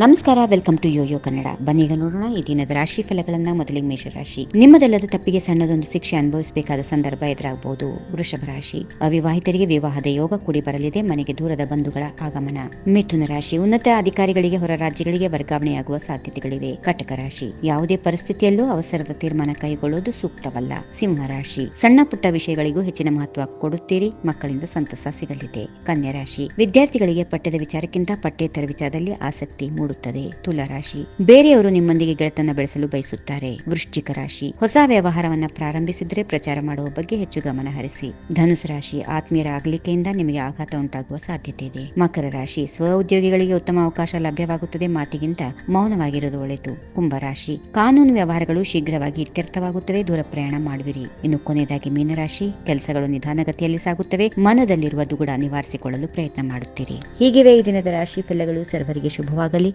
ನಮಸ್ಕಾರ, welcome to Yoyo Kannada. ಬನ್ನೀಗ ನೋಡೋಣ, ಈ ದಿನದ ರಾಶಿ ಫಲಗಳನ್ನ ಮೊದಲಿಗೆ ಮೇಷರಾಶಿ. ನಿಮ್ಮದಲ್ಲದ ತಪ್ಪಿಗೆ ಸಣ್ಣದೊಂದು ಶಿಕ್ಷೆ ಅನುಭವಿಸಬೇಕಾದ ಸಂದರ್ಭ ಎದುರಾಗಬಹುದು ವೃಷಭ ರಾಶಿ. ಅವಿವಾಹಿತರಿಗೆ ವಿವಾಹದ ಯೋಗ ಕೂಡಿ ಬರಲಿದೆ. ಮನೆಗೆ ದೂರದ ಬಂಧುಗಳ ಆಗಮನ. ಮಿಥುನ ರಾಶಿ. ಉನ್ನತ ಅಧಿಕಾರಿಗಳಿಗೆ, ಹೊರ ರಾಜ್ಯಗಳಿಗೆ ವರ್ಗಾವಣೆಯಾಗುವ ಸಾಧ್ಯತೆಗಳಿವೆ. ಕಟಕ ರಾಶಿ. ಯಾವುದೇ ಪರಿಸ್ಥಿತಿಯಲ್ಲೂ ಅವಸರದ ತೀರ್ಮಾನ ಕೈಗೊಳ್ಳುವುದು ಸೂಕ್ತವಲ್ಲ. ಸಿಂಹ ರಾಶಿ. ಸಣ್ಣ ಪುಟ್ಟ ವಿಷಯಗಳಿಗೂ ಹೆಚ್ಚಿನ ಮಹತ್ವ ಕೊಡುತ್ತೀರಿ. ಮಕ್ಕಳಿಂದ ಸಂತಸ ಸಿಗಲಿದೆ. ಕನ್ಯಾ ರಾಶಿ. ವಿದ್ಯಾರ್ಥಿಗಳಿಗೆ ಪಠ್ಯದ ವಿಚಾರಕ್ಕಿಂತ ಪಠ್ಯೇತರ ವಿಚಾರದಲ್ಲಿ ಆಸಕ್ತಿ ಮೂಡುತ್ತದೆ. ತುಲಾ ರಾಶಿ. ಬೇರೆಯವರು ನಿಮ್ಮೊಂದಿಗೆ ಗೆಳೆತನ ಬೆಳೆಸಲು ಬಯಸುತ್ತಾರೆ. ವೃಶ್ಚಿಕ ರಾಶಿ. ಹೊಸ ವ್ಯವಹಾರವನ್ನ ಪ್ರಾರಂಭಿಸಿದ್ರೆ ಪ್ರಚಾರ ಮಾಡುವ ಬಗ್ಗೆ ಹೆಚ್ಚು ಗಮನ ಹರಿಸಿ. ಧನುಸು ರಾಶಿ ಆತ್ಮೀಯರ ಆಗಲಿಕೆಯಿಂದ ನಿಮಗೆ ಆಘಾತ ಉಂಟಾಗುವ ಸಾಧ್ಯತೆ ಇದೆ. ಮಕರ ರಾಶಿ ಸ್ವ ಉದ್ಯೋಗಿಗಳಿಗೆ ಉತ್ತಮ ಅವಕಾಶ ಲಭ್ಯವಾಗುತ್ತದೆ. ಮಾತಿಗಿಂತ ಮೌನವಾಗಿರುವುದು ಒಳಿತು. ಕುಂಭರಾಶಿ ಕಾನೂನು ವ್ಯವಹಾರಗಳು ಶೀಘ್ರವಾಗಿ ಇತ್ಯರ್ಥವಾಗುತ್ತವೆ. ದೂರ ಪ್ರಯಾಣ ಮಾಡುವಿರಿ. ಇನ್ನು ಕೊನೆಯದಾಗಿ ಮೀನರಾಶಿ ಕೆಲಸಗಳು ನಿಧಾನಗತಿಯಲ್ಲಿ ಸಾಗುತ್ತವೆ. ಮನದಲ್ಲಿರುವ ದುಗುಡ ನಿವಾರಿಸಿಕೊಳ್ಳಲು ಪ್ರಯತ್ನ ಮಾಡುತ್ತೀರಿ. ಹೀಗಿವೆ ಈ ದಿನದ ರಾಶಿ ಫಲಗಳು. ಸರ್ವರಿಗೆ ಶುಭವಾಗಲಿ.